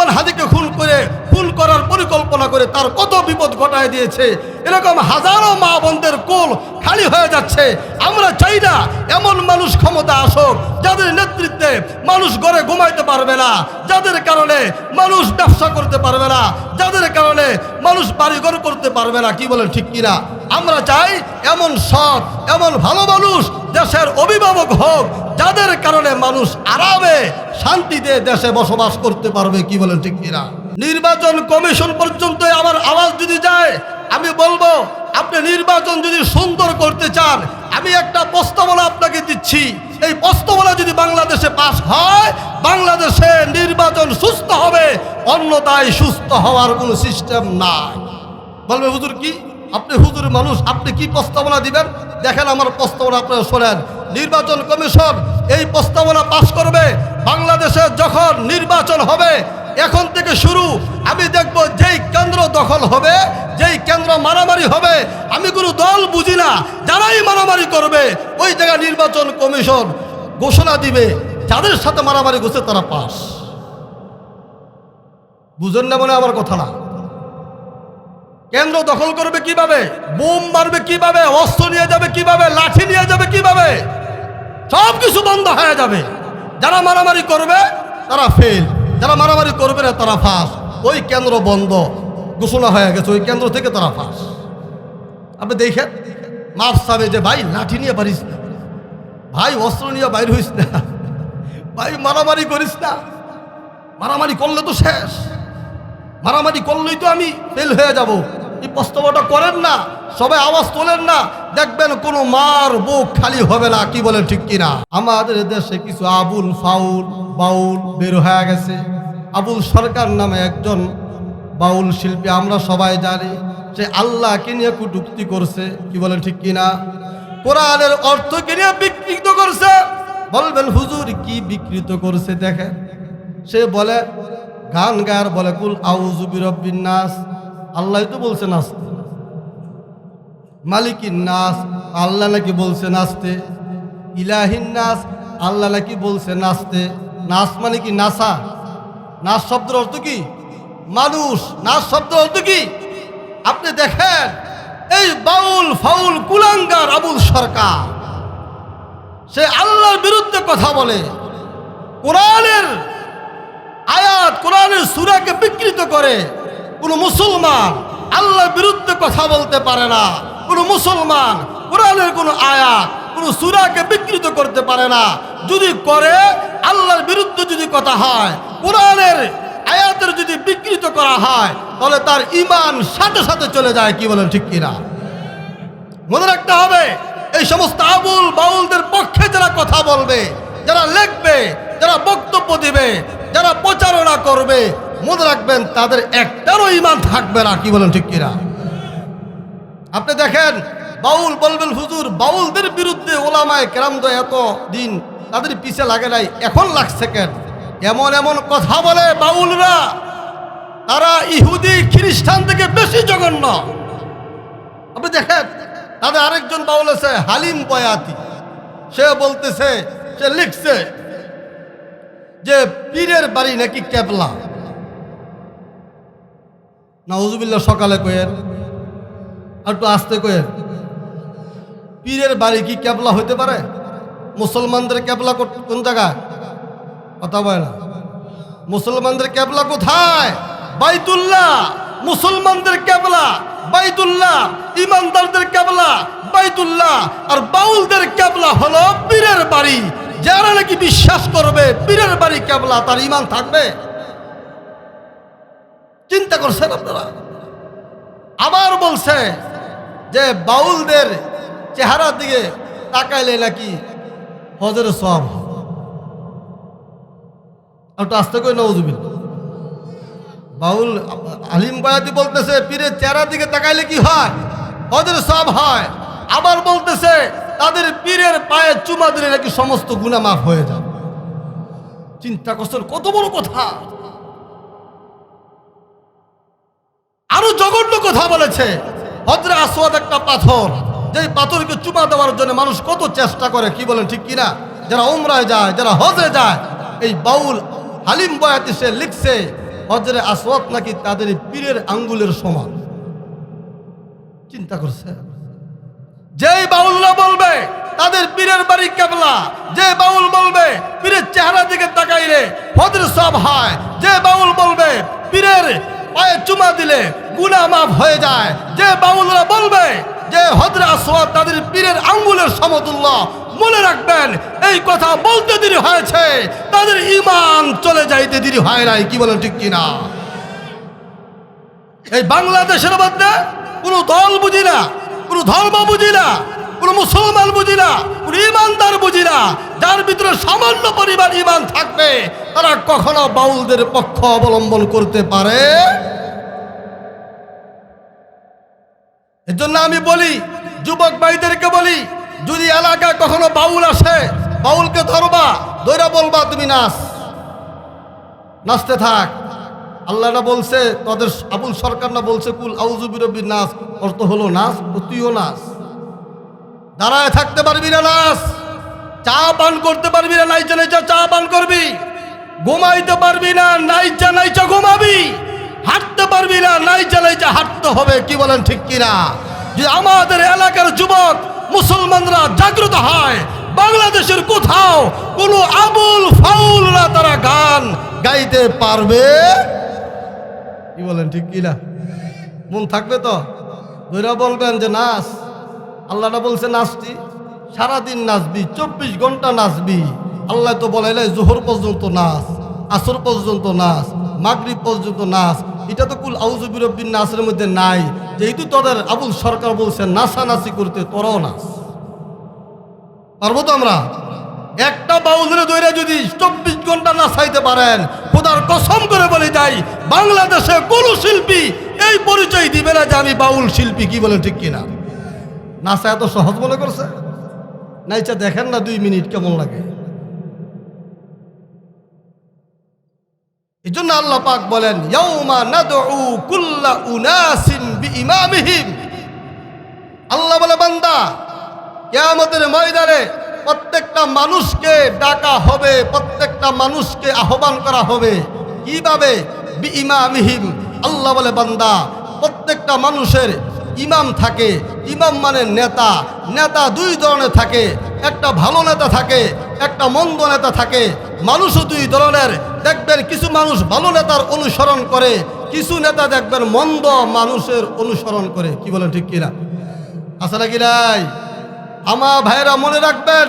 লুকমান হাদিকে খুন করে, খুন করার পরিকল্পনা করে তার কত বিপদ ঘটায় দিয়েছে। এরকম হাজারো মা বোনদের কোল খালি হয়ে যাচ্ছে। আমরা চাই না এমন মানুষ ক্ষমতা আসুক, যাদের নেতৃত্বে মানুষ ঘরে ঘুমাইতে পারবে না, যাদের কারণে মানুষ ব্যবসা করতে পারবে না, যাদের কারণে মানুষ বাড়িঘর করতে পারবে না, কি বলেন ঠিক কিনা? আমরা চাই এমন সৎ, এমন ভালো মানুষ দেশের অভিভাবক হোক, যাদের কারণে মানুষ আরামে শান্তিতে দেশে বসবাস করতে পারবে, কি বলেন ঠিক কিনা? নির্বাচন কমিশন পর্যন্ত আমার আওয়াজ যদি যায়, আমি বলব, আপনি নির্বাচন যদি সুন্দর করতে চান, আমি একটা প্রস্তাবনা আপনাকে দিচ্ছি। এই প্রস্তাবনা যদি বাংলাদেশে পাস হয়, বাংলাদেশে নির্বাচন সুস্থ হবে অন্যতায় সুস্থ হওয়ার কোনো সিস্টেম নাই। বলবে হুজুর কি? আপনি হুজুর মানুষ, আপনি কি প্রস্তাবনা দিবেন? দেখেন আমার প্রস্তাবনা আপনারা শোনেন। নির্বাচন কমিশন এই প্রস্তাবনা পাশ করবে। বাংলাদেশে যখন নির্বাচন হবে, এখন থেকে শুরু। আমি দেখব যেই কেন্দ্র দখল হবে, যেই কেন্দ্র মারামারি হবে, আমি কোনো দল বুঝি না, যারাই মারামারি করবে, ওই জায়গায় নির্বাচন কমিশন ঘোষণা দিবে, যাদের সাথে মারামারি করছে তারা পাস। বুঝেন না মনে আমার কথা না? কেন্দ্র দখল করবে কীভাবে? বোম মারবে কীভাবে? অস্ত্র নিয়ে যাবে কীভাবে? লাঠি নিয়ে যাবে কীভাবে? সব কিছু বন্ধ হয়ে যাবে। যারা মারামারি করবে, তারা ফেল যারা মারামারি করবে না তারা ফাঁস। ওই কেন্দ্র বন্ধ। ঘোষণা হয়ে গেছে, ওই কেন্দ্র থেকে তারা ফাঁস। আপনি দেখেন মাপ সাবে যে, ভাই, লাঠি নিয়ে পারিস না। ভাই, অস্ত্র নিয়ে বাইর হইস না। ভাই, মারামারি করিস না। মারামারি করলে তো শেষ। মারামারি করলেই তো আমি ফেল হয়ে যাব। এই প্রস্তাবটা করেন না, সবাই আওয়াজ তোলেন না, দেখবেন কোনো মার বুক খালি হবে না, কি বলেন ঠিক কিনা? আমাদের দেশে কিছু আবুল ফাউল, বাউল বের হয়ে গেছে। আবুল সরকার নামে একজন বাউল শিল্পী, আমরা সবাই জানি, সে আল্লাহকে নিয়ে কুটুক্তি করছে, কি বলেন ঠিক কিনা? কোরআনের অর্থকে নিয়ে বিকৃত করছে। বলবেন, হুজুর, কি বিকৃত করছে দেখেন? সে বলে, গান গায়ার বলে, কুল আউজুবি রব্বিন নাস। আল্লাহ তো বলছে নাচতে। মালিকিন নাস আল্লাহ নাকি বলছে নাচতে। ইলাহিন নাস আল্লাহ নাকি বলছে নাচতে। নাচ মানে কি নাসা নাচ শব্দের অর্থ কি? মানুষ, নাচ শব্দের অর্থ কি? আপনি দেখেন, এই বাউল, ফাউল, কুলাঙ্গার আবুল সরকার, সে আল্লাহর বিরুদ্ধে কথা বলে। কোরআনের আয়াত, কোরআনের সুরাকে বিকৃত করে। কোনো মুসলমান আল্লাহর বিরুদ্ধে কথা বলতে পারে না। কোনো মুসলমান কোরআনের কোনো আয়াত, কোনো সুরাকে বিকৃত করতে পারে না। যদি করে, আল্লাহর বিরুদ্ধে যদি কথা হয়, কোরআনের আয়াতের যদি বিকৃত করা হয়, তাহলে তার ইমান সাথে সাথে চলে যায়, কি বলেন ঠিক কিনা? মনে রাখতে হবে, এই সমস্ত আবুল বাউলদের পক্ষে যারা কথা বলবে, যারা লিখবে, যারা বক্তব্য দিবে, যারা প্রচারণা করবে মনে রাখবেন, তাদের একটারও ইমান থাকবে না, কি বলেন ঠিক কিনা? আপনি দেখেন, বাউল বলবেন, হুজুর, বাউলদের বিরুদ্ধে ওলামায় কেরাম তো এত দিন তাদের পিছে লাগে নাই, এখন লাগছে কেন? এমন এমন কথা বলে বাউলরা। তারা ইহুদি, খ্রিস্টান থেকে বেশি জঘন্য। আপনি দেখেন, তাদের আরেকজন বাউল আছে, হালিম বয়াতি। সে বলতেছে, সে লিখছে যে, পীরের বাড়ি নাকি ক্যাবলা না হুজুবিল্লা সকালে কয়েন আর একটু আসতে কয়েন পীরের বাড়ি কি ক্যাবলা হইতে পারে? মুসলমানদের ক্যাবলা কোন জায়গায়? কথা বলে না। মুসলমানদের ক্যাবলা কোথায়? বাইতুল্লাহ। মুসলমানদের ক্যাবলা, বাইতুল্লাহ। ইমানদারদের ক্যাবলা, বাইতুল্লাহ। আর বাউলদের ক্যাবলা হলো পীরের বাড়ি। যারা নাকি বিশ্বাস করবে পীরের বাড়ি ক্যাবলা, তার ইমান থাকবে? চিন্তা করছেন আপনারা? আবার বলছে যে বাউলদের চেহারার দিকে তাকাইলে নাকি হজের সব একটু আস্তে করে নজুবিন বাউল আলিম বয়াতি বলতেছে, পীরের চেহারার দিকে তাকাইলে কি হয়? হজের সব হয়। আবার বলতেছে, তাদের পীরের পায়ে চুমা দিলে নাকি সমস্ত গুণা মাফ হয়ে যায় চিন্তা করছেন, কত বড় কথা। জঘন্য কথা বলেছে। হজরে আসওয়াদ একটা পাথর, যেই পাথরকে চুমা দেওয়ার জন্য মানুষ কত চেষ্টা করে, কি বলেন, ঠিক কিনা? যারা উমরায় যায়, যারা হজে যায়, এই বাউল হালিম বয়াতি সে লিখছে হজরে আসওয়াত নাকি তাদের পীরের আঙ্গুলের সমান। চিন্তা করছে। যেই বাউলরা বলবে, তাদের পীরের বাড়ি কেবলা, যে বাউল বলবে, পীরের চেহারা দিকে তাকাইলে হজরে সব হয়, যে বাউল বলবে, পীরের পায়ে চুমা দিলে গুনাহ মাফ হয়ে যায়। যে বাউলরা বলবে যে হজরে আসওয়াত তাদের পীরের আঙ্গুলের সমতুল্য, মনে রাখবেন, এই কথা বলতে দেরি হয়েছে। তাদের ইমান চলে যাইতে দেরি হয় নাই, কি বলেন ঠিক কিনা? এই বাংলাদেশের মধ্যে কোনো দল বুঝি না, কোনো ধর্ম বুঝি না, কোনো মুসলমান বুঝি না, কোনো ইমানদার বুঝি না, যার ভিতরে সামান্য পরিমাণ ইমান থাকবে, তারা কখনো বাউলদের পক্ষ অবলম্বন করতে পারে এর জন্য আমি বলি, যুবক ভাইদেরকে বলি, যদি এলাকায় কখনো বাউল আসে, বাউলকে ধরবা দৈরা বলবা, তুমি নাচ, নাচতে থাক। আল্লাহ না বলছে, তাদের আবুল সরকার না বলছে, কুল আউজুবিরবির নাচ অর্থ হলো নাচ তুইও নাচ। দাঁড়ায় থাকতে পারবি না নাচ। চা পান করতে পারবি না নাইচা নাইচা চা পান করবি। ঘুমাইতে পারবি না নাইচা নাইচা ঘুমাবি। হাঁটতে পারবি না নাইচা নাইচা হাঁটতে হবে, কি বলেন ঠিক কিনা? যে আমাদের এলাকার যুবক, মুসলমানরা জাগ্রত হয়, বাংলাদেশের কোথাও কোনো আবুল ফাউলরা তারা গান গাইতে পারবে? কি বলেন ঠিক কিনা? মন থাকবে তো? ধৈরা বলবেন যে নাচ আল্লাহটা বলছে নাচটি সারাদিন নাচবি চব্বিশ ঘণ্টা নাচবি আল্লাহ তো বলে নাই জোহর পর্যন্ত নাচ আসর পর্যন্ত নাচ মাগরিব পর্যন্ত নাচ এটা তো কুল আউজুবিরব্বিন নাসের মধ্যে নাই। যেহেতু তোদের আবুল সরকার বলছে নাচানাচি করতে তোরাও নাচ পারব তো আমরা? একটা বাউলের দৈরে যদি চব্বিশ ঘণ্টা না নাচাইতে পারেন, খোদার কসম করে বলে যাই, বাংলাদেশে কোন শিল্পী এই পরিচয় দিবে না যে আমি বাউল শিল্পী, কি বলে ঠিক কিনা? নাচা এত সহজ মনে করছে? নাইচা দেখেন না দুই মিনিট কেমন লাগে। এই জন্য আল্লাহ পাক বলেন আল্লাহ বলে, বান্দা, কেয়ামতের ময়দানে প্রত্যেকটা মানুষকে ডাকা হবে, প্রত্যেকটা মানুষকে আহ্বান করা হবে। কীভাবে? বিইমামিহিম। আল্লাহ বলে, বান্দা, প্রত্যেকটা মানুষের ইমাম থাকে। ইমাম মানে নেতা। নেতা দুই ধরনের থাকে। একটা ভালো নেতা থাকে, একটা মন্দ নেতা থাকে। মানুষও দুই ধরনের। দেখবেন কিছু মানুষ ভালো নেতার অনুসরণ করে, কিছু নেতা দেখবেন মন্দ মানুষের অনুসরণ করে। কি বলেন ঠিক কিনা? আছে নাকি নাই? আমার ভাইরা মনে রাখবেন,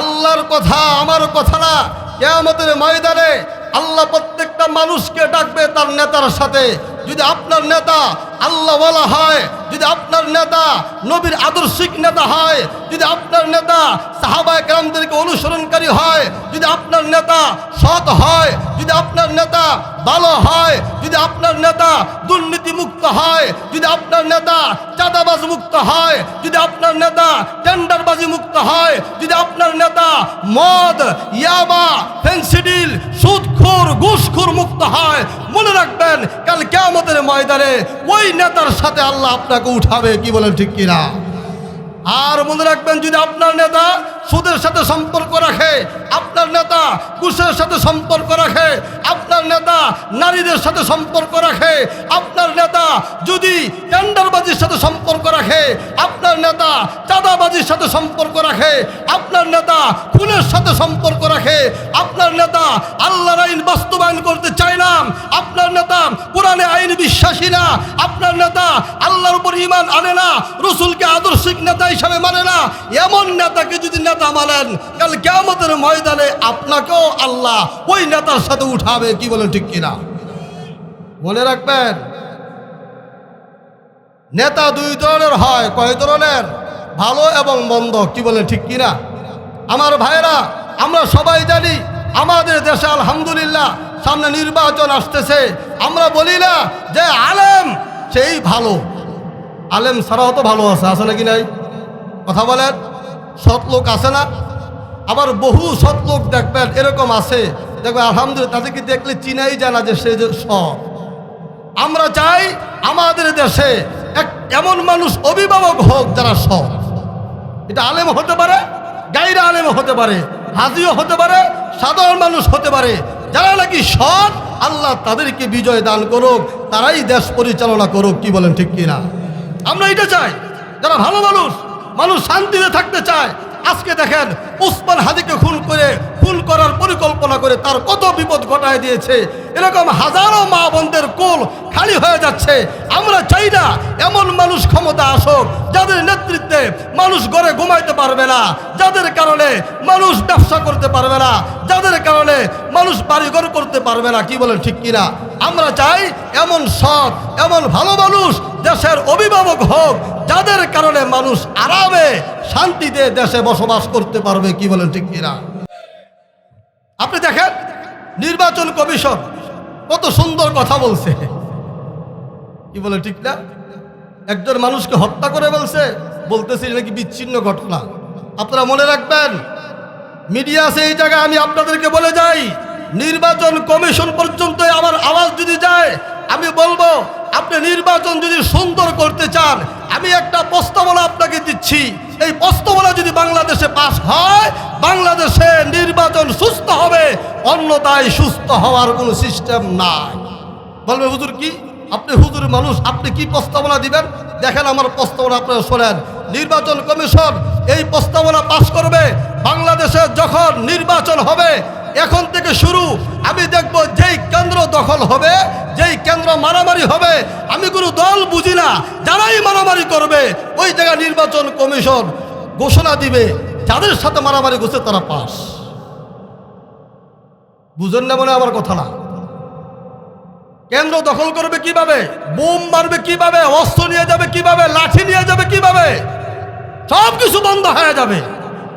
আল্লাহর কথা আমার কথা না। কেয়ামতের ময়দানে আল্লাহ প্রত্যেকটা মানুষকে ডাকবে তার নেতার সাথে। যদি আপনার নেতা আল্লাহওয়ালা হয় যদি আপনার নেতা নবীর আদর্শিক নেতা হয়, যদি আপনার নেতা সাহাবায় গ্রামদেরকে অনুসরণকারী হয়, যদি আপনার নেতা সৎ হয়, যদি আপনার নেতা ভালো হয়, যদি আপনার নেতা দুর্নীতি মুক্ত হয়, যদি আপনার নেতা চাঁদাবাজ মুক্ত হয়, যদি আপনার নেতা টেন্ডারবাজি মুক্ত হয়, যদি আপনার নেতা মদ, ইয়াবা ফেন্সিডিল সুদখোর, ঘুষখোর মুক্ত হয়, মনে রাখবেন কাল কেয়ামতের ময়দানে ওই নেতার সাথে আল্লাহ আপনাকে উঠাবে, কি বলেন ঠিক কিনা? আর মনে রাখবেন, যদি আপনার নেতা সুদের সাথে সম্পর্ক রাখে, আপনার নেতা কুশের সাথে সম্পর্ক রাখে, আপনার নেতা নারীদের সাথে সম্পর্ক রাখে, আপনার নেতা যদি টেন্ডারবাজির সাথে সম্পর্ক রাখে, আপনার নেতা চাঁদাবাজির সাথে সম্পর্ক রাখে, আপনার নেতা খুনের সাথে সম্পর্ক রাখে, আপনার নেতা আল্লাহর আইন বাস্তবায়ন করতে চায় না, আপনার নেতা কোরআনে আইন বিশ্বাসী না, আপনার নেতা আল্লাহর উপর ইমান আনে না, রসুলকে আদর্শিক নেতা হিসাবে মানে না, এমন নেতাকে যদি নেতা মানেন, কাল কেমতের ময়দানে আপনাকেও আল্লাহ ওই নেতার সাথে উঠাবে, কি বলেন ঠিক কিনা? মনে রাখবেন নেতা দুই ধরনের হয়, কয় ধরনের? ভালো এবং মন্দ, কি বলে, ঠিক কিনা? আমার ভাইরা আমরা সবাই জানি, আমাদের দেশে আলহামদুলিল্লাহ সামনে নির্বাচন আসতেছে। আমরা বলি না যে আলেম সেই ভালো। আলেম ছাড়াও তো ভালো আছে আছে নাকি নাই? কথা বলেন, সৎ লোক আছে না? আবার বহু সৎ লোক দেখবেন, এরকম আছে। দেখবেন, আলহামদুলিল্লাহ তাদেরকে দেখলে চিনাই জানা যে সে যে সৎ? আমরা চাই আমাদের দেশে এক এমন মানুষ অভিভাবক হোক যারা সৎ। এটা আলেম হতে পারে, গাইরা আলেম হতে পারে, হাজিও হতে পারে, সাধারণ মানুষ হতে পারে। যারা নাকি সৎ, আল্লাহ তাদেরকে বিজয় দান করুক, তারাই দেশ পরিচালনা করুক, কি বলেন ঠিক কিনা? আমরা এটা চাই, যারা ভালো মানুষ মানুষ শান্তিতে থাকতে চায় আজকে দেখেন উসমান হাদিকে খুন করে, খুন করার পরিকল্পনা করে তার কত বিপদ ঘটায় দিয়েছে। এরকম হাজারো মা বোনদের কোল খালি হয়ে যাচ্ছে। আমরা চাই না এমন মানুষ ক্ষমতা আসুক, যাদের নেতৃত্বে মানুষ ঘরে ঘুমাইতে পারবে না, যাদের কারণে মানুষ ব্যবসা করতে পারবে না, যাদের কারণে মানুষ বাড়িঘর করতে পারবে না, কি বলেন ঠিক কিনা? আমরা চাই এমন সৎ, এমন ভালো মানুষ, দেশের অভিভাবক হোক যাদের কারণে মানুষ আরামে শান্তিতে দেশে বসবাস করতে পারবে, কি বলেন ঠিক কিনা? আপনি দেখেন, নির্বাচন কমিশন কত সুন্দর কথা বলছে। কি বলে ঠিক না? একজন মানুষকে হত্যা করে বলছে, বলতেছি নাকি বিচ্ছিন্ন ঘটনা। আপনারা মনে রাখবেন, মিডিয়া এই জায়গায়, আমি আপনাদেরকে বলে যাই, নির্বাচন কমিশন পর্যন্ত আমার আওয়াজ যদি যায়, আমি বলব, আপনি নির্বাচন যদি সুন্দর করতে চান আমি একটা প্রস্তাবনা আপনাকে দিচ্ছি। এই প্রস্তাবনা যদি বাংলাদেশে পাশ হয়, বাংলাদেশে নির্বাচন সুস্থ হবে অন্যতায় সুস্থ হওয়ার কোনো সিস্টেম নাই। বলবে, হুজুর কি? আপনি হুজুর মানুষ, আপনি কি প্রস্তাবনা দিবেন? দেখেন, আমার প্রস্তাবনা আপনারা শোনেন। নির্বাচন কমিশন এই প্রস্তাবনা পাশ করবে। বাংলাদেশে যখন নির্বাচন হবে এখন থেকে শুরু। আমি দেখব যেই কেন্দ্র দখল হবে, যেই কেন্দ্র মারামারি হবে, আমি কোনো দল বুঝি না। যারাই মারামারি করবে, ওই জায়গায় নির্বাচন কমিশন ঘোষণা দিবে, যাদের সাথে মারামারি করছে তারা পাস। বুঝেন না মনে আমার কথা না? কেন্দ্র দখল করবে কীভাবে? বোম মারবে কীভাবে? অস্ত্র নিয়ে যাবে কীভাবে? লাঠি নিয়ে যাবে কীভাবে? সব কিছু বন্ধ হয়ে যাবে।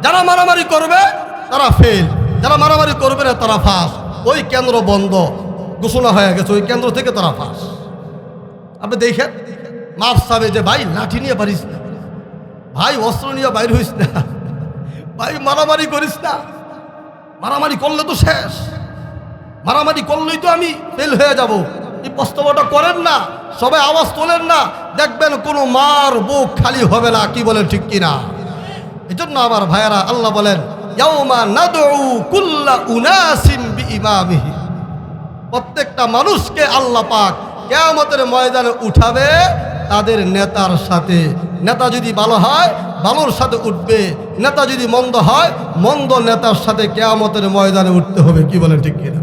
যারা মারামারি করবে, তারা ফেল যারা মারামারি করবে না, তারা ফাঁস। ওই কেন্দ্র বন্ধ। ঘোষণা হয়ে গেছে, ওই কেন্দ্র থেকে তারা ফাঁস। আপনি দেখেন মাপ সাবে যে, ভাই, লাঠি নিয়ে পারিস না। ভাই, অস্ত্র নিয়ে বাইর হইস না। ভাই, মারামারি করিস না। মারামারি করলে তো শেষ। মারামারি করলেই তো আমি ফেল হয়ে যাব। এই প্রস্তাবটা করেন না, সবাই আওয়াজ তোলেন না। দেখবেন কোনো মার বুক খালি হবে না, কি বলেন ঠিক কিনা? এই জন্য আমার ভাইয়েরা, আল্লাহ বলেন কুল্লা প্রত্যেকটা মানুষকে আল্লাহ পাক কেয়ামতের ময়দানে উঠাবে তাদের নেতার সাথে। নেতা যদি ভালো হয়, ভালোর সাথে উঠবে। নেতা যদি মন্দ হয়, মন্দ নেতার সাথে কেয়ামতের ময়দানে উঠতে হবে, কি বলে ঠিক কিনা?